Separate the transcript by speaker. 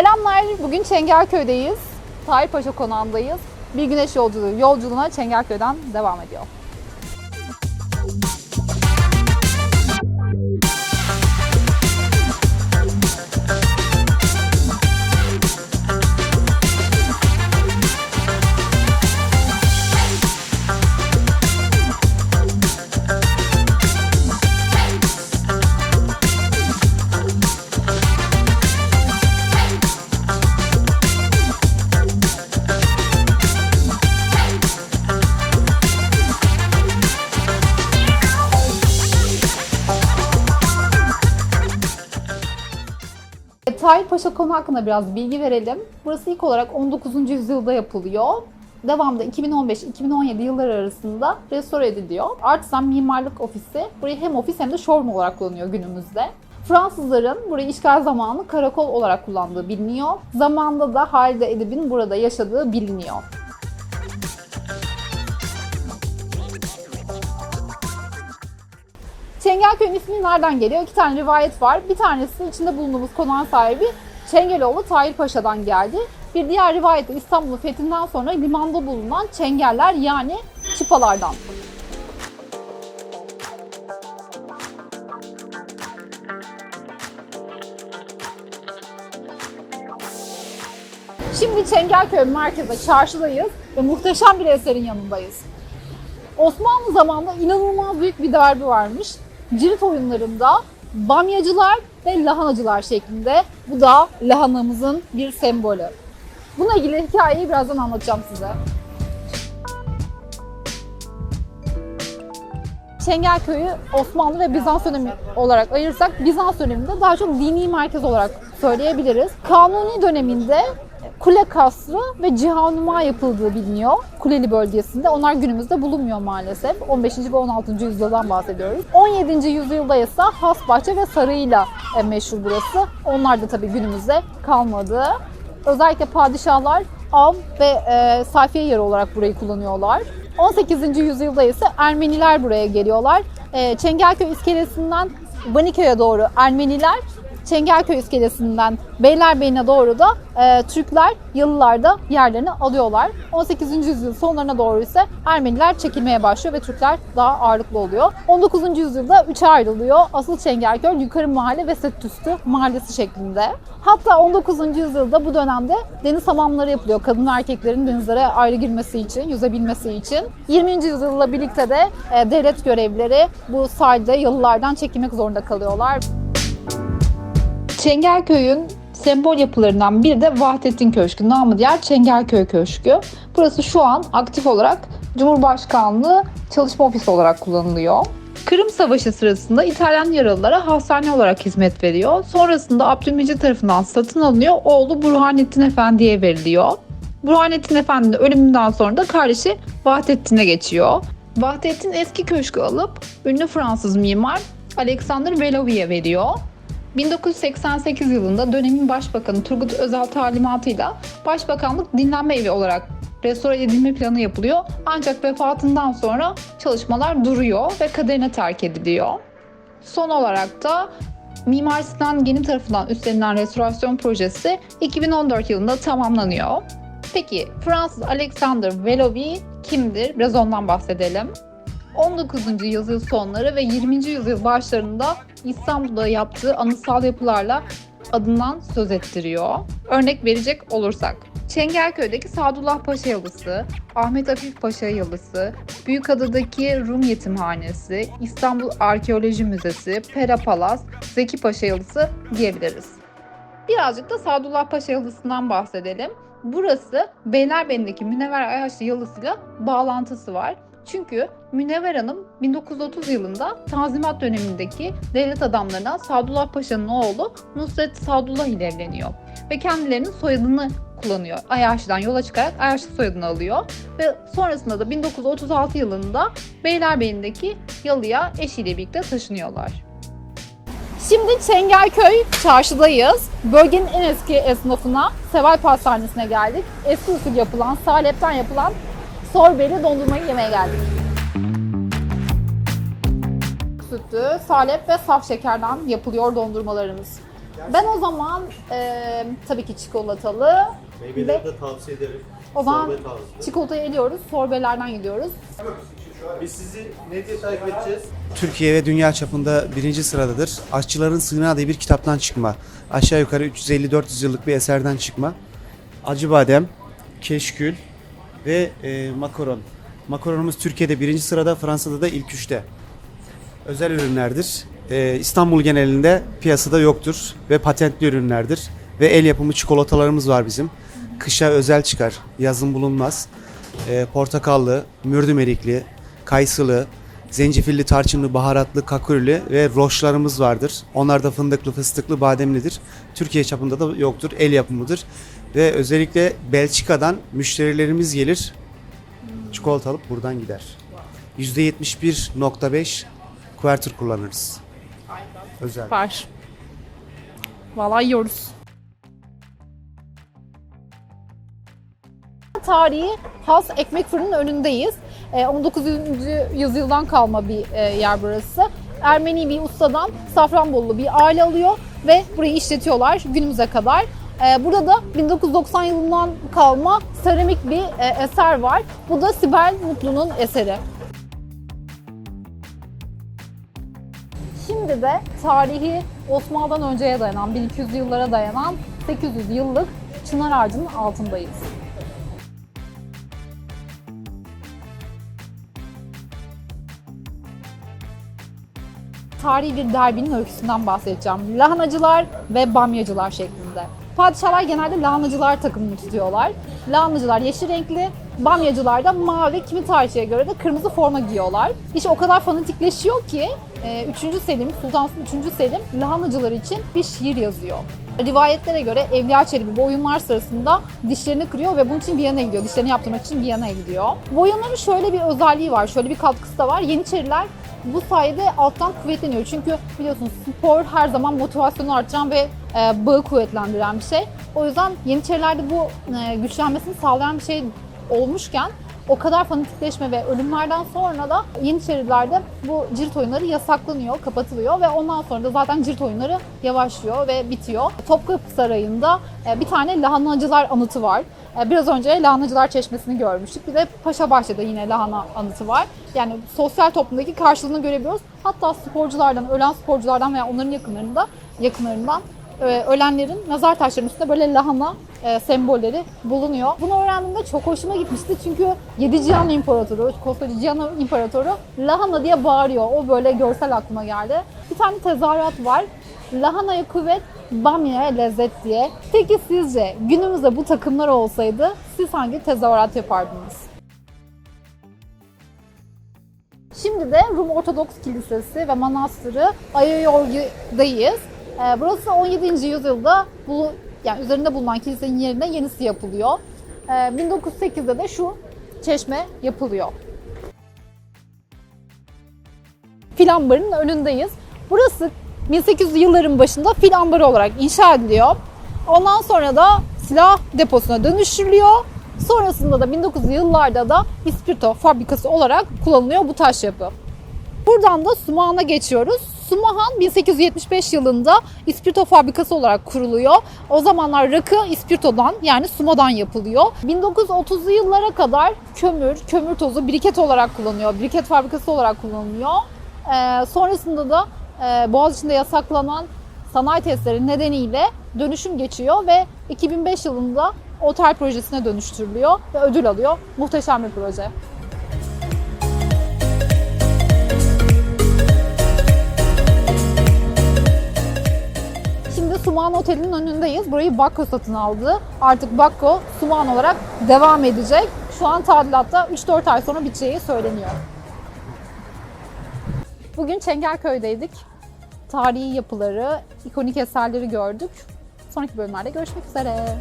Speaker 1: Selamlar. Bugün Çengelköy'deyiz. Tahirpaşa konağındayız. Bir güneş yolculuğu yolculuğuna Çengelköy'den devam ediyor. E, Tahirpaşa Konağı hakkında biraz bilgi verelim. Burası ilk olarak 19. yüzyılda yapılıyor. Devamında 2015-2017 yılları arasında restore ediliyor. Artisan Mimarlık Ofisi burayı hem ofis hem de showroom olarak kullanıyor günümüzde. Fransızların burayı işgal zamanı karakol olarak kullandığı biliniyor. Zamanında da Halide Edip'in burada yaşadığı biliniyor. Çengelköy'ün ismi nereden geliyor? İki tane rivayet var. Bir tanesi içinde bulunduğumuz konağın sahibi Çengeloğlu Tahir Paşa'dan geldi. Bir diğer rivayet de İstanbul'un fethinden sonra limanda bulunan çengeller yani çıpalardan. Şimdi Çengelköy merkezde çarşıdayız ve muhteşem bir eserin yanındayız. Osmanlı zamanında inanılmaz büyük bir darbe varmış. Cirit oyunlarında bamyacılar ve lahanacılar şeklinde. Bu da lahanamızın bir sembolü. Bununla ilgili hikayeyi birazdan anlatacağım size. Çengelköy'ü Osmanlı ve Bizans dönemi olarak ayırırsak Bizans döneminde daha çok dini merkez olarak söyleyebiliriz. Kanuni döneminde Kule Kasrı ve Cihanuma yapıldığı biliniyor. Kuleli bölgesinde. Onlar günümüzde bulunmuyor maalesef. 15. ve 16. yüzyıldan bahsediyoruz. 17. yüzyılda ise Hasbahçe ve Sarayı'yla e, meşhur burası. Onlar da tabii günümüzde kalmadı. Özellikle padişahlar av ve e, sayfiye yeri olarak burayı kullanıyorlar. 18. yüzyılda ise Ermeniler buraya geliyorlar. E, Çengelköy iskelesinden Baniköy'e doğru Ermeniler, Çengelköy iskelesinden Beylerbeyi'ne doğru da e, Türkler Yalılar da yerlerini alıyorlar. 18. yüzyıl sonlarına doğru ise Ermeniler çekilmeye başlıyor ve Türkler daha ağırlıklı oluyor. 19. yüzyılda üçe ayrılıyor. Asıl Çengelköy Yukarı Mahalle ve Setüstü Mahallesi şeklinde. Hatta 19. yüzyılda bu dönemde deniz hamamları yapılıyor. Kadın ve erkeklerin denizlere ayrı girmesi için, yüzebilmesi için. 20. yüzyılla birlikte de e, devlet görevlileri bu sahilde yalılardan çekilmek zorunda kalıyorlar. Çengelköy'ün sembol yapılarından biri de Vahdettin Köşkü, namı diğer Çengelköy Köşkü. Burası şu an aktif olarak Cumhurbaşkanlığı Çalışma Ofisi olarak kullanılıyor. Kırım Savaşı sırasında İtalyan yaralılara hastane olarak hizmet veriyor. Sonrasında Abdülmecit tarafından satın alınıyor. Oğlu Burhanettin Efendi'ye veriliyor. Burhanettin Efendi'nin ölümünden sonra da kardeşi Vahdettin'e geçiyor. Vahdettin eski köşkü alıp ünlü Fransız mimar Alexander Velovi'ye veriyor. 1988 yılında dönemin başbakanı Turgut Özal talimatıyla Başbakanlık Dinlenme Evi olarak restore edilme planı yapılıyor. Ancak vefatından sonra çalışmalar duruyor ve kaderine terk ediliyor. Son olarak da Mimar Sinan Genim tarafından üstlenilen restorasyon projesi 2014 yılında tamamlanıyor. Peki Fransız Alexander Velovi kimdir? Biraz ondan bahsedelim. 19. yüzyıl sonları ve 20. yüzyıl başlarında İstanbul'da yaptığı anıtsal yapılarla adından söz ettiriyor. Örnek verecek olursak. Çengelköy'deki Sadullah Paşa Yalısı, Ahmet Afif Paşa Yalısı, Büyükada'daki Rum Yetimhanesi, İstanbul Arkeoloji Müzesi, Pera Palas, Zeki Paşa Yalısı diyebiliriz. Birazcık da Sadullah Paşa Yalısı'ndan bahsedelim. Burası Beylerbeyi'ndeki Münevver Ayaşlı Yalısı'yla bağlantısı var. Çünkü Münevver Hanım 1930 yılında Tanzimat dönemindeki devlet adamlarından Sadullah Paşa'nın oğlu Nusret Sadullah ile evleniyor. Ve kendilerinin soyadını kullanıyor. Ayaşlı'dan yola çıkarak Ayaşlı soyadını alıyor. Ve sonrasında da 1936 yılında Beylerbeyi'ndeki yalıya eşiyle birlikte taşınıyorlar. Şimdi Çengelköy çarşıdayız. Bölgenin en eski esnafına, Seval Pastanesi'ne geldik. Eski usul yapılan, salepten yapılan sorbeli dondurmayı yemeye geldik. Sütü, salep ve saf şekerden yapılıyor dondurmalarımız. Ben o zaman e, tabii ki çikolatalı.
Speaker 2: Meyveleri de tavsiye ederim.
Speaker 1: O zaman
Speaker 2: tarzı.
Speaker 1: çikolatayı eliyoruz, sorbelerden gidiyoruz.
Speaker 2: Biz sizi ne diye takip edeceğiz?
Speaker 3: Türkiye ve dünya çapında birinci sıradadır. Aşçıların Sığınağı diye bir kitaptan çıkma. Aşağı yukarı 350-400 yıllık bir eserden çıkma. Acı badem, keşkül ve e, makaron. Makaronumuz Türkiye'de birinci sırada, Fransa'da da ilk üçte. Özel ürünlerdir. E, İstanbul genelinde piyasada yoktur ve patentli ürünlerdir. Ve el yapımı çikolatalarımız var bizim. Kışa özel çıkar, yazın bulunmaz. E, portakallı, mürdüm erikli, kayısılı, zencefilli, tarçınlı, baharatlı, kakurili ve roşlarımız vardır. Onlar da fındıklı, fıstıklı, bademlidir. Türkiye çapında da yoktur, el yapımıdır. Ve özellikle Belçika'dan müşterilerimiz gelir, çikolata alıp buradan gider. %71.5 quarter kullanırız. Özel.
Speaker 1: Var. Vallahi yiyoruz. Tarihi has ekmek fırının önündeyiz. Ee, 19. yüzyıldan kalma bir e, yer burası. Ermeni bir ustadan Safranbolulu bir aile alıyor ve burayı işletiyorlar günümüze kadar. Ee, Burada da 1990 yılından kalma seramik bir e, eser var. Bu da Sibel Mutlu'nun eseri. Şimdi de tarihi Osmanlı'dan önceye dayanan, 1200 yıllara dayanan 800 yıllık çınar ağacının altındayız. Tarihi bir derbinin öyküsünden bahsedeceğim. Lahanacılar ve bamyacılar şeklinde. Padişahlar genelde lahanacılar takımını tutuyorlar. Lahanacılar yeşil renkli, bamyacılar da mavi, kimi tarihçiye göre de kırmızı forma giyiyorlar. İş o kadar fanatikleşiyor ki e, 3. Selim, Sultan 3. Selim lahanacılar için bir şiir yazıyor. Rivayetlere göre Evliya Çelebi bu oyunlar sırasında dişlerini kırıyor ve bunun için Viyana'ya gidiyor. Dişlerini yaptırmak için Viyana'ya gidiyor. Bu oyunların şöyle bir özelliği var, şöyle bir katkısı da var. Yeniçeriler bu sayede alttan kuvvetleniyor. Çünkü biliyorsunuz spor her zaman motivasyonu arttıran ve e, bağı kuvvetlendiren bir şey. O yüzden Yeniçerilerde bu e, güçlenmesini sağlayan bir şey olmuşken o kadar fanatikleşme ve ölümlerden sonra da Yeniçerilerde bu cirit oyunları yasaklanıyor, kapatılıyor ve ondan sonra da zaten cirit oyunları yavaşlıyor ve bitiyor. Topkapı Sarayı'nda e, bir tane lahanacılar anıtı var. Biraz önce lahanacılar çeşmesini görmüştük. Bir de Paşabahçe'de yine lahana anıtı var. Yani sosyal toplumdaki karşılığını görebiliyoruz. Hatta sporculardan, ölen sporculardan veya onların yakınlarında yakınlarından ölenlerin nazar taşlarının üstünde böyle lahana e, sembolleri bulunuyor. Bunu öğrendiğimde çok hoşuma gitmişti çünkü 7 Cihan İmparatoru, koskoca Cihan İmparatoru lahana diye bağırıyor. O böyle görsel aklıma geldi. Bir tane tezahürat var. Lahanaya kuvvet, bamya'ya lezzet diye. Peki sizce günümüzde bu takımlar olsaydı siz hangi tezahürat yapardınız? Şimdi de Rum Ortodoks Kilisesi ve Manastırı Ayayorgi'deyiz. Ee, Burası 17. yüzyılda bu yani üzerinde bulunan kilisenin yerine yenisi yapılıyor. Ee, 1908'de de şu çeşme yapılıyor. Fil ambarının önündeyiz. Burası 1800'lü yılların başında fil ambarı olarak inşa ediliyor. Ondan sonra da silah deposuna dönüştürülüyor. Sonrasında da 1900'lü yıllarda da ispirto fabrikası olarak kullanılıyor bu taş yapı. Buradan da Sumahan'a geçiyoruz. Sumahan 1875 yılında ispirto fabrikası olarak kuruluyor. O zamanlar rakı ispirtodan yani sumadan yapılıyor. 1930'lu yıllara kadar kömür, kömür tozu biriket olarak kullanılıyor. Biriket fabrikası olarak kullanılıyor. Ee, sonrasında da e, Boğaziçi'nde yasaklanan sanayi testleri nedeniyle dönüşüm geçiyor ve 2005 yılında otel projesine dönüştürülüyor ve ödül alıyor. Muhteşem bir proje. Şimdi Suman Otel'in önündeyiz. Burayı Bakko satın aldı. Artık Bakko Suman olarak devam edecek. Şu an tadilatta 3-4 ay sonra biteceği söyleniyor. Bugün Çengelköy'deydik. Tarihi yapıları, ikonik eserleri gördük. Sonraki bölümlerde görüşmek üzere.